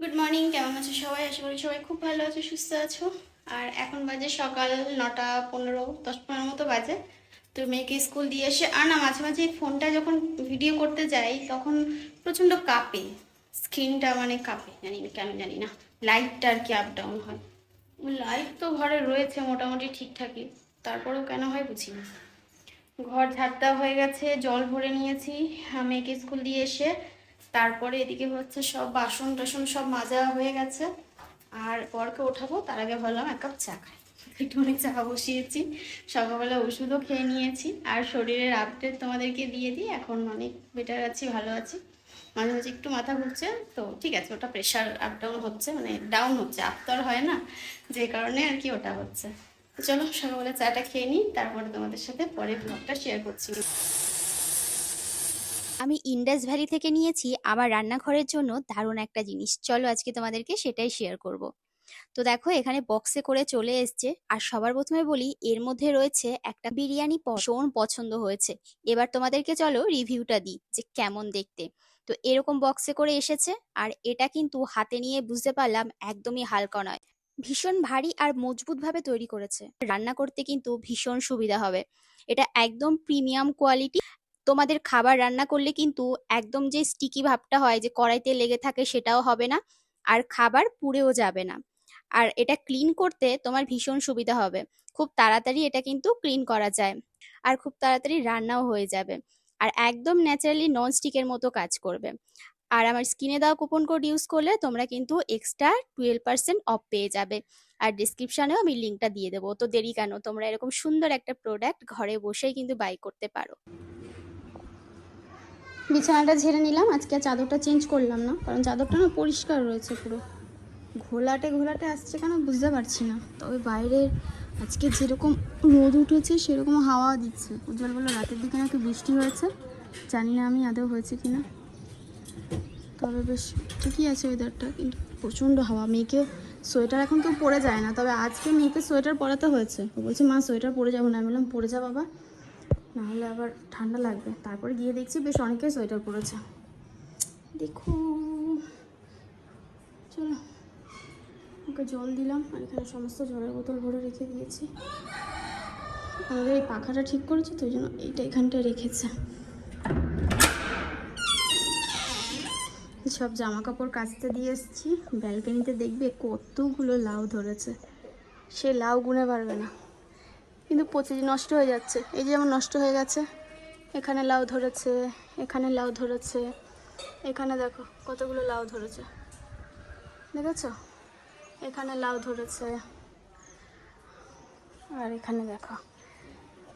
Good morning কেমন আছো সবাই? আশা করি সবাই খুব ভালো আছো, সুস্থ আছো। আর এখন বাজে সকাল নটা পনেরো, দশ পনেরো মতো বাজে। তো মেয়েকে স্কুল দিয়ে এসে, আর না, মাঝে মাঝে ফোনটা যখন ভিডিও করতে যাই, তখন প্রচণ্ড কাঁপে। স্ক্রিনটা মানে কাঁপে, জানি কেন জানি না। লাইটটা আর কি আপ ডাউন হয়। লাইট তো ঘরে রয়েছে, মোটামুটি ঠিকঠাকই। তারপরেও কেন হয় বুঝি না। ঘর ঝাড়টা হয়ে গেছে, জল ভরে নিয়েছি। মেয়েকে স্কুল দিয়ে এসে তারপরে এদিকে হচ্ছে সব বাসন টাসন সব মাজা হয়ে গেছে। আর পরকে ওঠাবো, তার আগে ভাবলাম এক কাপ চা খাই। একটুখানি চা বসিয়েছি, সকালবেলা ওষুধও খেয়ে নিয়েছি। আর শরীরের আপডেট তোমাদেরকে দিয়ে দিই, এখন অনেক বেটার আছি, ভালো আছি। মাঝে মাঝে একটু মাথা ঘুরছে, তো ঠিক আছে, ওটা প্রেশার আপ ডাউন হচ্ছে মানে ডাউন হচ্ছে আপ তো হয় না, যে কারণে আর কি ওটা হচ্ছে। চলো সকালবেলা চাটা খেয়ে নিই, তারপরে তোমাদের সাথে পরে ব্লগটা শেয়ার করছি। আমি ইন্ডাস ভ্যালি থেকে নিয়েছি আমার রান্নাঘরের জন্য দারুণ একটা জিনিস। চলো আজকে তোমাদেরকে সেটাই শেয়ার করব। তো দেখো, এখানে বক্সে করে চলে এসছে। আর সবার প্রথমে বলি, এর মধ্যে রয়েছে একটা বিরিয়ানি ভীষণ পছন্দ হয়েছে। এবার তোমাদেরকে চলো রিভিউটা দিই, যে কেমন দেখতে। তো এরকম বক্সে করে এসেছে, আর এটা কিন্তু হাতে নিয়ে বুঝতে পারলাম একদমই হালকা নয়। ভীষণ ভারী আর মজবুত ভাবে তৈরি করেছে। রান্না করতে কিন্তু ভীষণ সুবিধা হবে। এটা একদম প্রিমিয়াম কোয়ালিটি তোমাদের খাবার রান্না করলে কিন্তু একদম যে স্টিকি ভাবটা হয় যে কড়াইতে লেগে থাকে সেটাও হবে না, আর খাবার পুড়েও যাবে না। আর এটা ক্লিন করতে তোমার ভীষণ সুবিধা হবে। খুব তাড়াতাড়ি এটা কিন্তু ক্লিন করা যায় আর খুব তাড়াতাড়ি রান্নাও হয়ে যাবে। আর একদম ন্যাচারালি নন স্টিকের মতো কাজ করবে। আর আমার স্কিনে দেওয়া কুপন কোড ইউজ করলে তোমরা কিন্তু এক্সট্রা টুয়েলভ পার্সেন্ট অফ পেয়ে যাবে। আর ডিসক্রিপশনেও আমি লিঙ্কটা দিয়ে দেবো। তো দেরি কেন? তোমরা এরকম সুন্দর একটা প্রোডাক্ট ঘরে বসেই কিন্তু বাই করতে পারো। বিছানাটা ঝেড়ে নিলাম, আজকে চাদরটা চেঞ্জ করলাম না, কারণ চাদরটা না পরিষ্কার রয়েছে পুরো। ঘোলাটে ঘোলাটে আসছে কেন বুঝতে পারছি না। তবে বাইরের আজকে যেরকম রোদ উঠেছে, সেরকম হাওয়া দিচ্ছে। উজ্জ্বল বলল, রাতের দিকে নাকি বৃষ্টি হয়েছে? জানি না আমি আদৌ হয়েছে কি না। তবে বেশ ঠিকই আছে ওয়েদারটা কিন্তু প্রচণ্ড হাওয়া। মেয়েকে সোয়েটার এখন কেউ পরে যায় না, তবে আজকে মেয়েকে সোয়েটার পরাতে হয়েছে। বলছে, মা সোয়েটার পরে যাব না। আমি বললাম, পরে যা বাবা। নাহলে আবার ঠান্ডা লাগবে। তারপরে গিয়ে দেখছি বেশ অনেকে সোয়েটার পরেছে। দেখো, চলো, ওকে জল দিলাম আর এখানে সমস্ত জলের বোতল ভরে রেখে দিয়েছি। আমাদের এই পাখাটা ঠিক করেছি তো, ওই জন্য এইটা এখানটায় রেখেছে। সব জামা কাপড় কাচতে দিয়ে এসেছি। ব্যালকনিতে দেখবে কতগুলো লাউ ধরেছে। সে লাউ গুনে পারবে না। কিন্তু পচে নষ্ট হয়ে যাচ্ছে। এই যে যেমন নষ্ট হয়ে গেছে, এখানে লাউ ধরেছে, এখানে লাউ ধরেছে, এখানে দেখো কতগুলো লাউ ধরেছে। দেখেছ? এখানে লাউ ধরেছে, আর এখানে দেখো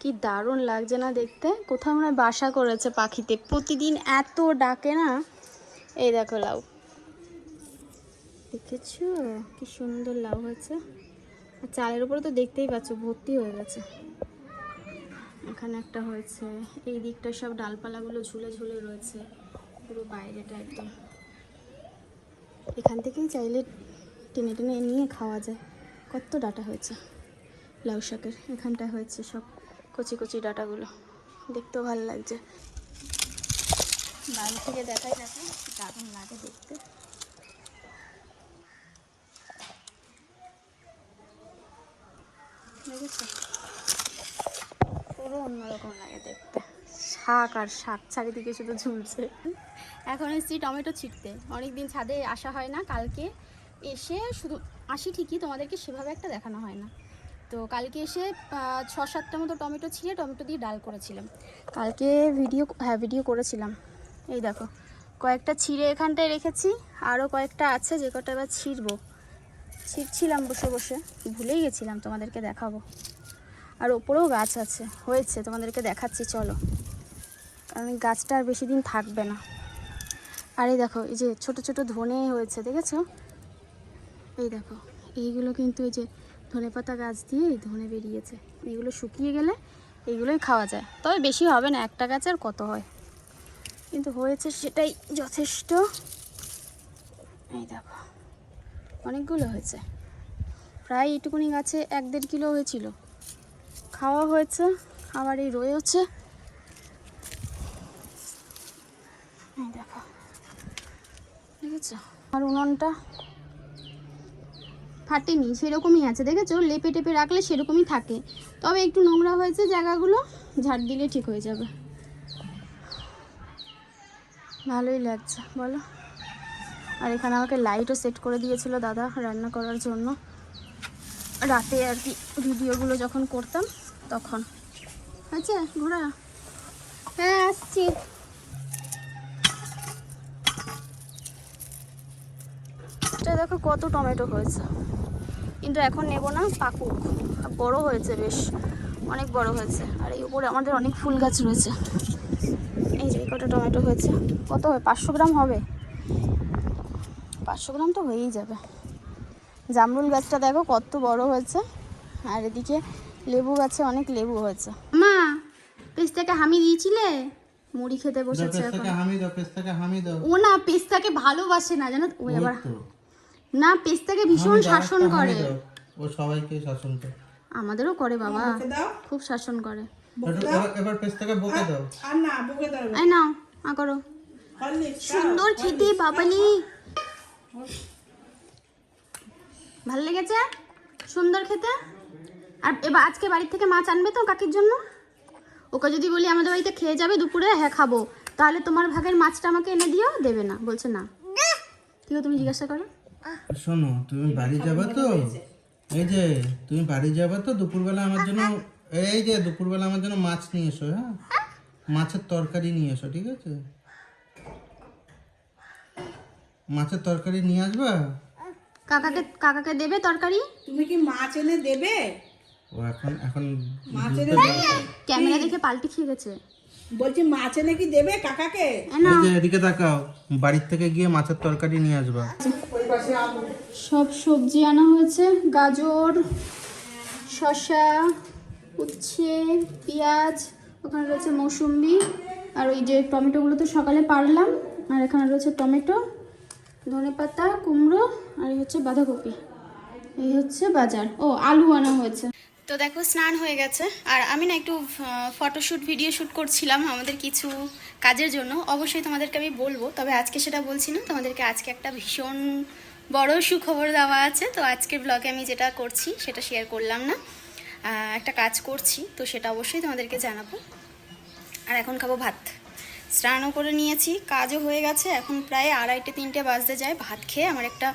কি দারুণ লাগছে না দেখতে। কোথাও মনে বাসা করেছে পাখিতে। প্রতিদিন এত ডাকে না। এই দেখো লাউ। দেখেছ? কি সুন্দর লাউ হয়েছে। চালের উপরে তো দেখতেই পাচ্ছ, ভর্তি হয়ে গেছে। এখানে একটা হয়েছে, এই দিকটা সব ডালপালাগুলো ঝুলে ঝুলে রয়েছে, পুরো বাইরেটা একদম। এখান থেকেই চাইলে টেনে টেনে নিয়ে খাওয়া যায়। কত ডাটা হয়েছে, লাউ শাকের এখানটা হয়েছে সব কচি কচি ডাটাগুলো। দেখতেও ভালো লাগছে। বাইরে থেকে দেখাই দেখো দারুণ লাগে দেখতে। দেখেছ পুরো অন্যরকম লাগে দেখতে। শাক আর শাক চারিদিকে শুধু ঝুলছে। এখন এসেছি টমেটো ছিটতে। অনেকদিন ছাদে আসা হয় না, কালকে এসে শুধু আসি ঠিকই, তোমাদেরকে সেভাবে একটা দেখানো হয় না। তো কালকে এসে ছ সাতটা মতো টমেটো ছিঁড়ে টমেটো দিয়ে ডাল করেছিলাম। কালকে ভিডিও হ্যাঁ ভিডিও করেছিলাম। এই দেখো, কয়েকটা ছিঁড়ে এখানটায় রেখেছি আরও কয়েকটা আছে, যে কটা এবার ছিঁড়বো। ছিঁড়ছিলাম বসে বসে। ভুলেই গেছিলাম তোমাদেরকে দেখাবো। আর ওপরেও গাছ আছে, হয়েছে, তোমাদেরকে দেখাচ্ছি, চলো। কারণ গাছটা আর বেশি দিন থাকবে না। আর দেখো, এই যে ছোট ছোট ধনে হয়েছে, দেখেছ? এই দেখো, এইগুলো কিন্তু এই যে ধনে পাতা গাছ দিয়ে ধনে বেরিয়েছে। এইগুলো শুকিয়ে গেলে এইগুলোই খাওয়া যায়। তবে বেশি হবে না, একটা গাছ আর কত হয়। কিন্তু হয়েছে সেটাই যথেষ্ট। এই দেখো। অনেকগুলো হয়েছে। প্রায় এইটুকুনি গাছে এক দেড় কিলো হয়েছিল। খাওয়া হয়েছে আবার এই রয়েছে আর উনুনটা ফাটেনি, সেরকমই আছে। দেখেছ? লেপে টেপে রাখলে সেরকমই থাকে। তবে একটু নোংরা হয়েছে জায়গাগুলো, ঝাড় দিলে ঠিক হয়ে যাবে। ভালোই লাগছে, বলো। আর এখানে আমাকে লাইটও সেট করে দিয়েছিল দাদা রান্না করার জন্য। রাতে আর কি ভিডিওগুলো যখন করতাম, তখন। আচ্ছা ঘোরা। হ্যাঁ আসছি। এটা দেখো কত টমেটো হয়েছে। কিন্তু এখন নেব না, পাকুক। বড় হয়েছে বেশ, অনেক বড় হয়েছে। আর এই উপরে আমাদের অনেক ফুল গাছ রয়েছে। এই যে কটা টমেটো হয়েছে। কত হবে পাঁচশো গ্রাম হবে? পাঁচশো গ্রাম তো হয়েই যাবে। জামরুল গাছটা দেখো কত বড় হয়েছে। আর এদিকে লেবু গাছে অনেক লেবু হয়েছে। মা পেস্তাকে হামি দিয়েছিলে? মুড়ি খেতে বসেছে এখন। হামি দাও পেস্তাকে হামি দাও। ও না পেস্তাকে ভালোবাসে না জানো? ও আবার না পেস্তাকে ভীষণ শাসন করে। ও সবাইকে শাসন করে। আমাদেরও করে বাবা। খুব শাসন করে। একটু এবার- এবার পেস্তাকে বকে দাও। আর না বুকে দাও এই নাও আ করো। সুন্দর খেতে বাবালি। ভালো লেগেছে? সুন্দর খেতে? আর এবার আজকে বাড়ির থেকে মাছ আনবে তো কাকির জন্য? ওকে যদি বলি আমাদের বাড়িতে খেয়ে যাবে দুপুরে হ্যাঁ খাব। তাহলে তোমার ভাগের মাছটা আমাকে এনে দিও, দেবে না, বলছে না। ঠিক তুমি জিজ্ঞাসা করো। শোনো, তুমি বাড়ি যাবে তো? এই যে, তুমি বাড়ি যাবে তো দুপুরবেলা আমার জন্য, এই যে, দুপুরবেলা আমার জন্য মাছ নিয়ে এসো হ্যাঁ? মাছের তরকারি নিয়ে এসো, ঠিক আছে? মাছের তরকারি নিয়ে আসবা? কাকাকে কাকাকে দেবে তরকারি? তুমি কি মাছ এনে দেবে? ও এখন এখন মাছ এনে দেবে? ক্যামেরা দেখে পাল্টি খেয়ে গেছে। বলছি মাছ এনে কি দেবে কাকাকে। এই যে এদিকে তাকাও। বাড়ির থেকে গিয়ে মাছের তরকারি নিয়ে আসবা। সব সবজি আনা হয়েছে। গাজর শসা উচ্ছে পেঁয়াজ ওখানে রয়েছে মৌসুম্বি। আর ওই যে টমেটোগুলো তো সকালে পারলাম। আর এখানে রয়েছে টমেটো। ধনেপাতা কুমড়ো আর হচ্ছে বাঁধাকপি। এই হচ্ছে বাজার। ও, আলু আনা হয়েছে। তো দেখো, স্নান হয়ে গেছে। আর আমি না একটু ফটোশ্যুট ভিডিও শ্যুট করছিলাম আমাদের কিছু কাজের জন্য। অবশ্যই তোমাদেরকে আমি বলব, তবে আজকে সেটা বলছি না। তোমাদেরকে আজকে একটা ভীষণ বড় সুখবর দেওয়া আছে। তো আজকের ব্লগে আমি যেটা করছি, সেটা শেয়ার করলাম না। একটা কাজ করছি, তো সেটা অবশ্যই তোমাদেরকে জানাব। আর এখন খাব ভাত। স্নানও করে নিয়েছি, কাজও হয়ে গেছে, এখন প্রায় আড়াইটে তিনটে বাজতে যায়, ভাত খেয়ে আমার একটা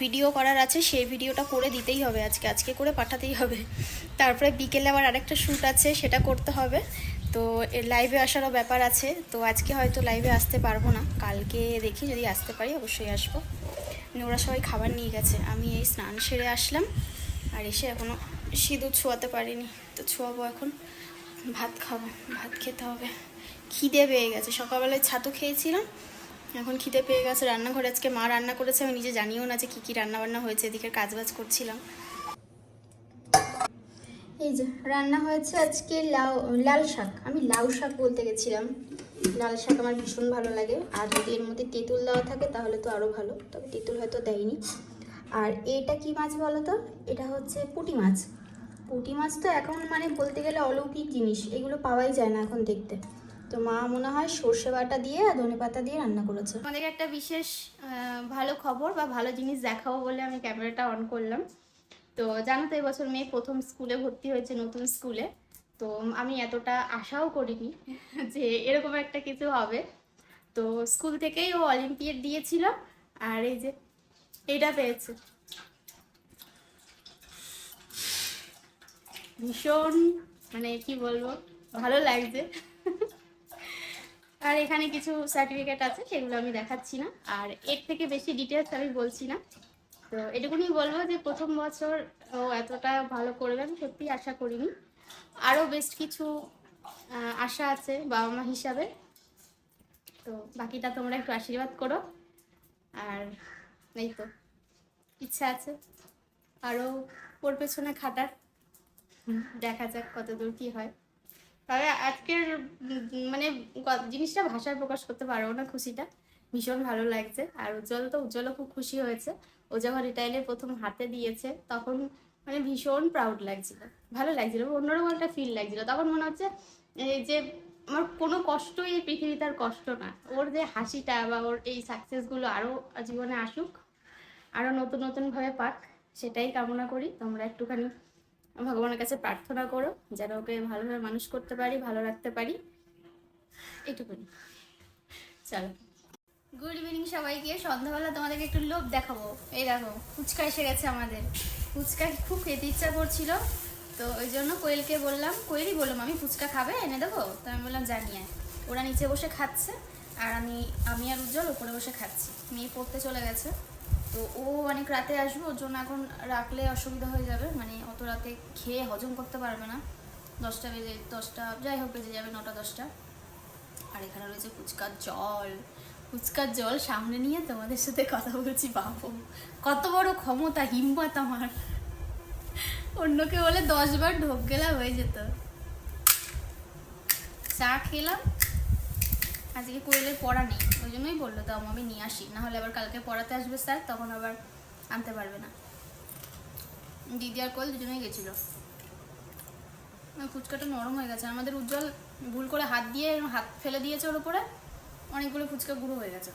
ভিডিও করার আছে, সেই ভিডিওটা করে দিতেই হবে আজকে আজকে করে পাঠাতেই হবে। তারপরে বিকেলে আবার আরেকটা শ্যুট আছে, সেটা করতে হবে। তো লাইভে আসারও ব্যাপার আছে, তো আজকে হয়তো লাইভে আসতে পারব না, কালকে দেখি, যদি আসতে পারি অবশ্যই আসব। মানে ওরা সবাই খাবার নিয়ে গেছে, আমি এই স্নান সেরে আসলাম, আর এসে এখনও সিঁদুর ছোঁয়াতে পারিনি, তো ছোঁয়াবো এখন। ভাত খাব, ভাত খেতে হবে। খিদে পেয়ে গেছে। সকালবেলায় ছাতু খেয়েছিলাম, এখন খিদে পেয়ে গেছে। রান্নাঘরে আজকে মা রান্না করেছে, আমি নিজে জানিও না যে কী কী রান্নাবান্না হয়েছে এদিকে কাজবাজ করছিলাম। এই যে, রান্না হয়েছে আজকে লাউ, লাল শাক। আমি লাউ শাক বলতে গেছিলাম। লাল শাক আমার ভীষণ ভালো লাগে। আর যদি এর মধ্যে তেঁতুল দেওয়া থাকে, তাহলে তো আরও ভালো। তবে তেঁতুল হয়তো দেয়নি। আর এটা কি মাছ বলো তো? এটা হচ্ছে পুঁটি মাছ। পুঁটি মাছ তো এখন মানে বলতে গেলে অলৌকিক জিনিস, এগুলো পাওয়াই যায় না এখন দেখতে। তো মা মনে হয় সর্ষে বাটা দিয়ে আর ধনে পাতা দিয়ে রান্না করেছে। আমাদেরকে একটা বিশেষ ভালো খবর বা ভালো জিনিস দেখাবো বলে আমি ক্যামেরাটা অন করলাম। তো জানো তো এবছর মেয়ে প্রথম স্কুলে ভর্তি হয়েছে নতুন স্কুলে। তো আমি এতটা আশাও করিনি যে এরকম একটা কিছু হবে। তো স্কুল থেকেই ও অলিম্পিয়াড দিয়েছিল আর এই যে এটা পেয়েছে। ভীষণ মানে কি বলব, ভালো লাগছে। আর এখানে কিছু সার্টিফিকেট আছে, সেগুলো আমি দেখাচ্ছি না। আর এর থেকে বেশি ডিটেলস আমি বলছি না। তো এটুকুনি বলব যে প্রথম বছর ও এতটা ভালো করবে আমি সত্যি আশা করিনি। আরও বেশ কিছু আশা আছে বাবা মা হিসাবে। তো বাকিটা তোমরা একটু আশীর্বাদ করো। আর এই তো, ইচ্ছা আছে। আরও ওর পেছনে খাটার। দেখা যাক কত দূর কি হয়। তবে আজকের মানে জিনিসটা ভাষায় প্রকাশ করতে পারব না খুশিটা। ভীষণ ভালো লাগছে। আর উজ্জ্বল তো, উজ্জ্বলও খুব খুশি হয়েছে। ও যখন রিটাইলের প্রথম হাতে দিয়েছে, তখন মানে ভীষণ প্রাউড লাগছিল। ভালো লাগছিল, অন্যরকম একটা ফিল লাগছিল। তখন মনে হচ্ছে, এই যে আমার কোনো কষ্টই এই পৃথিবীতে আর কষ্ট না। ওর যে হাসিটা বা ওর এই সাকসেসগুলো আরও জীবনে আসুক আরও নতুন নতুনভাবে পাক, সেটাই কামনা করি। তোমরা একটুখানি ভগবানের কাছে প্রার্থনা করো, যেন ওকে ভালোভাবে মানুষ করতে পারি, ভালো রাখতে পারি। এইটুকুনি। চলো। গুড ইভিনিং সবাইকে। সন্ধ্যাবেলা তোমাদেরকে একটু লোভ দেখাবো। এই দেখো, ফুচকা এসে গেছে আমাদের। ফুচকা খুব খেতে ইচ্ছা করছিল, তো ওই জন্য কোয়েলকে বললাম, কোয়েলই বললাম আমি ফুচকা খাবে? এনে দেবো? তো আমি বললাম জানিয়ে ওরা নিচে বসে খাচ্ছে, আর আমি আমি আর উজ্জ্বল উপরে বসে খাচ্ছি। মেয়ে পড়তে চলে গেছে। তো ও অনেক রাতে আসবে, ওর জন্য এখন রাখলে অসুবিধা হয়ে যাবে। মানে অত রাতে খেয়ে হজম করতে পারবে না। দশটা বেজে, দশটা যাই হোক বেজে যাবে, নটা, দশটা। আর এখানে রয়েছে ফুচকার জল। ফুচকার জল সামনে নিয়ে তোমাদের সাথে কথা বলছি, বাবু। কত বড় ক্ষমতা, হিম্মত আমার। অন্যকে বলে দশ বার ঢোক গেলা হয়ে যেত। চা খেলাম। আজকে কোয়েলের পড়া নেই, ওই জন্যই বলল তাও আমি নিয়ে আসি। নাহলে আবার কালকে পড়াতে আসবে স্যার, তখন আবার আনতে পারবে না। দিদি আর কোয়েল দুজনেই গেছিল। ফুচকাটা নরম হয়ে গেছে, আমাদের উজ্জ্বল ভুল করে হাত দিয়ে হাত ফেলে দিয়েছে ওর উপরে, অনেকগুলো ফুচকা গুঁড়ো হয়ে গেছে।